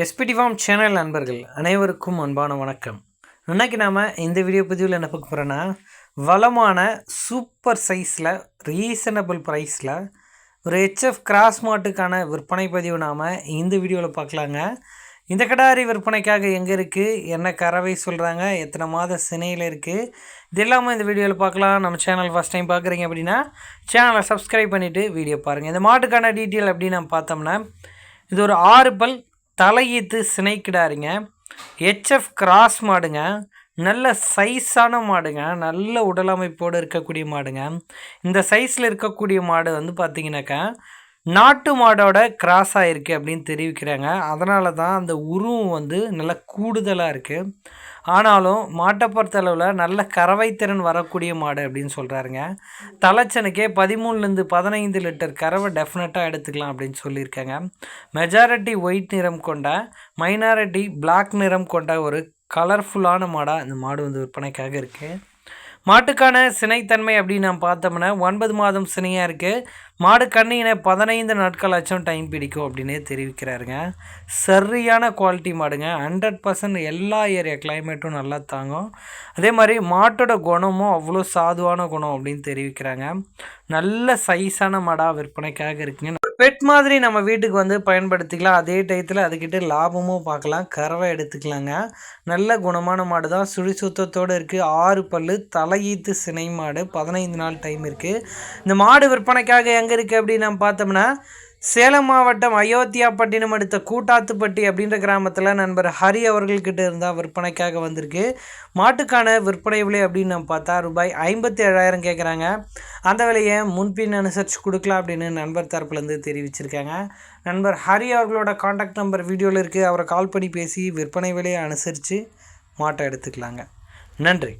SPD form channel நண்பர்கள் அனைவருக்கும் அன்பான வணக்கம். இன்னைக்கு நாம் இந்த வீடியோ பதிவில் என்ன பார்க்க போகிறோன்னா வளமான சூப்பர் சைஸில் ரீசனபிள் ப்ரைஸில் ஒரு ஹெச்எஃப் கிராஸ் மாட்டுக்கான விற்பனை பதிவு நாம் இந்த வீடியோவில் பார்க்கலாங்க. இந்த கடாரி விற்பனைக்காக எங்கே இருக்குது என்ன கறவை சொல்கிறாங்க எத்தனை மாத சினையில் இருக்குது இது எல்லாமே இந்த வீடியோவில் பார்க்கலாம். நம்ம சேனல் ஃபஸ்ட் டைம் பார்க்குறீங்க அப்படின்னா சேனலை சப்ஸ்கிரைப் பண்ணிவிட்டு வீடியோ பாருங்கள் இந்த மாட்டுக்கான டீட்டெயில் அப்படின்னு நம்ம பார்த்தோம்னா இது ஒரு ஆறு பல் தலையீத்து சினைக்கிடாருங்க ஹெச்எஃப் கிராஸ் மாடுங்க. நல்ல சைஸான மாடுங்க. நல்ல உடலமைப்போடு இருக்கக்கூடிய மாடுங்க. இந்த சைஸில் இருக்கக்கூடிய மாடு வந்து பார்த்திங்கனாக்கா நாட்டு மாடோட கிராஸ் ஆகிருக்கு அப்படின்னு தெரிவிக்கிறாங்க. அதனால தான் அந்த உருவம் வந்து நல்லா கூடுதலாக இருக்குது ஆனாலும் மாட்டை பொறுத்தளவில் நல்ல கறவைத்திறன் வரக்கூடிய மாடு அப்படின்னு சொல்கிறாருங்க தலைச்சனுக்கே பதிமூணுலேருந்து பதினைந்து லிட்டர் கறவை டெஃபினட்டாக எடுத்துக்கலாம் அப்படின்னு சொல்லியிருக்காங்க. மெஜாரிட்டி ஒயிட் நிறம் கொண்ட மைனாரிட்டி பிளாக் நிறம் கொண்ட ஒரு கலர்ஃபுல்லான மாடாக இந்த மாடு வந்து விற்பனைக்காக இருக்குது மாட்டுக்கான சினைத்தன்மை அப்படின்னு நான் பார்த்தோம்னா ஒன்பது மாதம் சினையாக இருக்குது மாடு கண்ணினை பதினைந்து நாட்கள் ஆச்சும் டைம் பிடிக்கும் அப்படின்னே தெரிவிக்கிறாருங்க. சரியான குவாலிட்டி மாடுங்க. ஹண்ட்ரட் பர்சன்ட் எல்லா ஏரியா கிளைமேட்டும் நல்லா தாங்கும். அதே மாதிரி மாட்டோட குணமும் அவ்வளோ சாதுவான குணம் அப்படின்னு தெரிவிக்கிறாங்க. நல்ல சைஸான மாடாக விற்பனைக்காக இருக்குங்க. பெட் மாதிரி நம்ம வீட்டுக்கு வந்து பயன்படுத்திக்கலாம். அதே டயத்தில் அதுக்கிட்ட லாபமும் பார்க்கலாம். கறவை எடுத்துக்கலாங்க. நல்ல குணமான மாடு தான் சுழி சுத்தத்தோடு இருக்குது ஆறு பல் தலையீத்து சினை மாடு. பதினைந்து நாள் டைம் இருக்குது இந்த மாடு விற்பனைக்காக எங்கே இருக்குது அப்படின்னு நம்ம பார்த்தோம்னா சேலம் மாவட்டம் அயோத்தியாப்பட்டினம் அடுத்த கூட்டாத்துப்பட்டி அப்படின்ற கிராமத்தில் நண்பர் ஹரி அவர்கள்கிட்ட இருந்தால் விற்பனைக்காக வந்திருக்கு. மாட்டுக்கான விற்பனை விலை அப்படின்னு நம்ம பார்த்தா ரூபாய் ஐம்பத்தி ஏழாயிரம் கேட்குறாங்க அந்த விலையை முன்பின் அனுசரித்து கொடுக்கலாம் அப்படின்னு நண்பர் தரப்புலேருந்து தெரிவிச்சிருக்காங்க. நண்பர் ஹரி அவர்களோட காண்டாக்ட் நம்பர் வீடியோவில் இருக்குது அவரை கால் பண்ணி பேசி விற்பனை விலையை அனுசரித்து மாட்டை எடுத்துக்கலாங்க. நன்றி.